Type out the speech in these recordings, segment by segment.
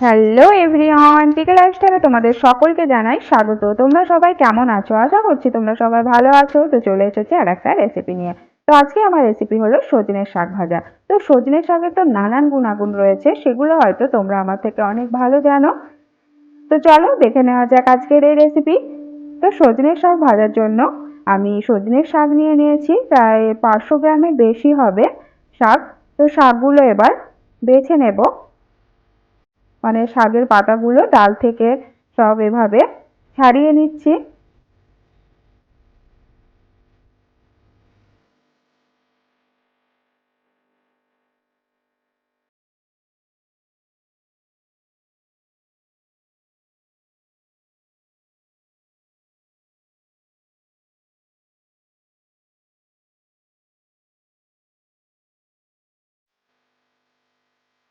Hello everyone টিকে লাইফস্টাইলে তোমাদের সকলকে জানাই স্বাগত। তোমরা সবাই কেমন আছো? আশা করছি তোমরা সবাই ভালো আছো। তো চলে এসেছি আর একটা রেসিপি নিয়ে। তো আজকে আমার রেসিপি হলো সজনের শাক ভাজা। তো সজনের শাকের তো নানান গুণাগুণ রয়েছে, সেগুলো হয়তো তোমরা আমার থেকে অনেক ভালো জানো। তো চলো দেখে নেওয়া যাক আজকের এই রেসিপি তো সজনের শাক ভাজার জন্য আমি সজনের শাক নিয়ে নিয়েছি, প্রায় পাঁচশো গ্রামের বেশি হবে শাক। তো শাকগুলো এবার বেছে নেব। মানে শাকের পাতাগুলো ডাল থেকে সব এভাবে ছাড়িয়ে নিচ্ছি।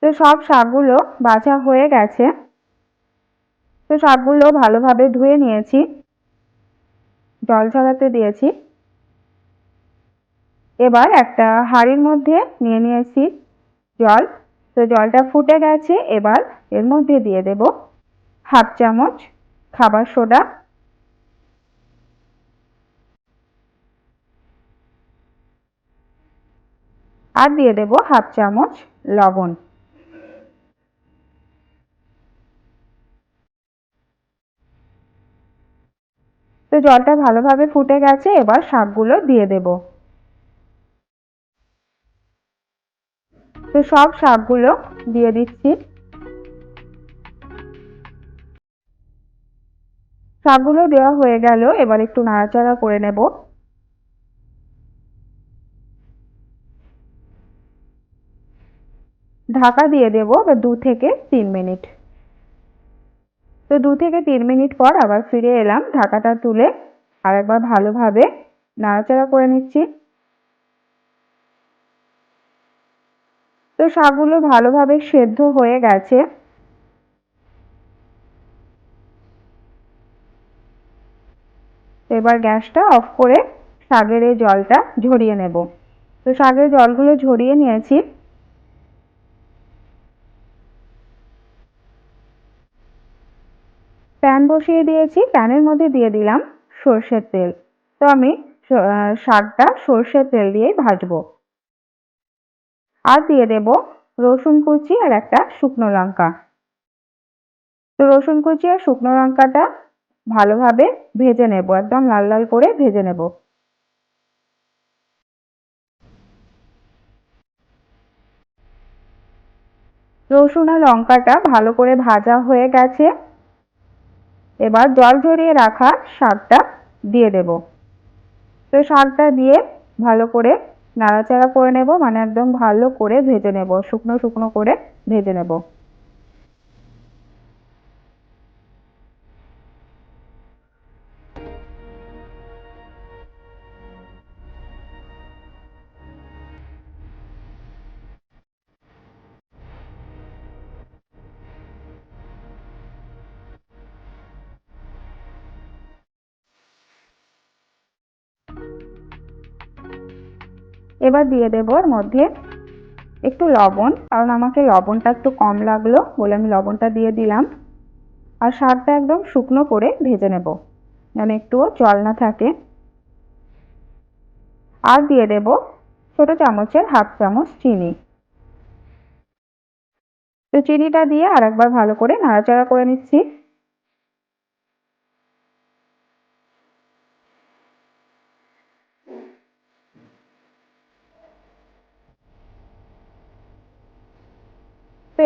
তো সব শাকগুলো বাছা হয়ে গেছে। তো শাকগুলো ভালোভাবে ধুয়ে নিয়েছি। জল ছড়াতে দিয়েছি। এবার একটা হাঁড়ির মধ্যে নিয়ে নিয়েছি জল। তো জলটা ফুটে গেছে, এবার এর মধ্যে দিয়ে দেব হাফ চামচ খাবার সোডা। আর দিয়ে দেব হাফ চামচ লবণ। জলটা ভালোভাবে ফুটে গেছে, এবার শাকগুলো দিয়ে দেব। তো সব শাকগুলো দিয়ে দিচ্ছি। শাকগুলো দেওয়া হয়ে গেল, এবার একটু নাড়াচাড়া করে নেব। ঢাকা দিয়ে দেব দু থেকে তিন মিনিট। তো দু থেকে তিন মিনিট পর আবার ফিরে এলাম, ঢাকাটা তুলে আর একবার ভালোভাবে নাড়াচাড়া করে নিচ্ছি। তো শাকগুলো ভালোভাবে সেদ্ধ হয়ে গেছে। এবার গ্যাসটা অফ করে শাকের এই জলটা ঝরিয়ে নেব। তো শাকের জলগুলো ঝরিয়ে নিয়েছি। প্যান বসিয়ে দিয়েছি, প্যানের মধ্যে দিয়ে দিলাম সর্ষের তেল। তো আমি শাকটা সর্ষের তেল দিয়েই ভাজবো। আর দিয়ে দেব রসুন কুচি আর একটা শুকনো লঙ্কা। তো রসুন কুচি আর শুকনো লঙ্কাটা ভালোভাবে ভেজে নেব, একদম লাল লাল করে ভেজে নেব। রসুন আর লঙ্কাটা ভালো করে ভাজা হয়ে গেছে। এবার জল ঝরিয়ে রাখা শাকটা দিয়ে দেব। তো শাকটা দিয়ে ভালো করে নাড়াচাড়া করে নেব মানে একদম ভালো করে ভেজে নেব, শুকনো শুকনো করে ভেজে নেব। এবার দিয়ে দেবো এর মধ্যে একটু লবণ, কারণ আমাকে লবণটা একটু কম লাগল বলে আমি লবণটা দিয়ে দিলাম। আর শাকটা একদম শুকনো করে ভেজে নেব, যেন একটুও জল না থাকে। আর দিয়ে দেব ছোট চামচের হাফ চামচ চিনি। তো চিনিটা দিয়ে আর একবার ভালো করে নাড়াচাড়া করে নিচ্ছি।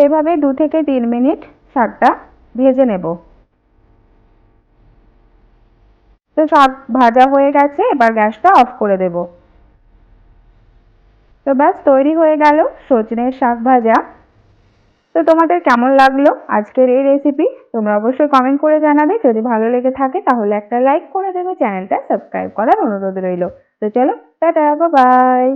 এভাবে দু থেকে তিন মিনিট শাকটা ভেজে নেব। তো শাক ভাজা হয়ে গেছে, এবার গ্যাসটা অফ করে দেব। তো ব্যাস, তৈরি হয়ে গেল সজনের শাক ভাজা। তো তোমাদের কেমন লাগল আজকের এই রেসিপি তোমরা অবশ্যই কমেন্ট করে জানাবে। যদি ভালো লেগে থাকে, তাহলে একটা লাইক করে দেবে। চ্যানেলটা সাবস্ক্রাইব করার অনুরোধ রইল। তো চলো, টাটা বাই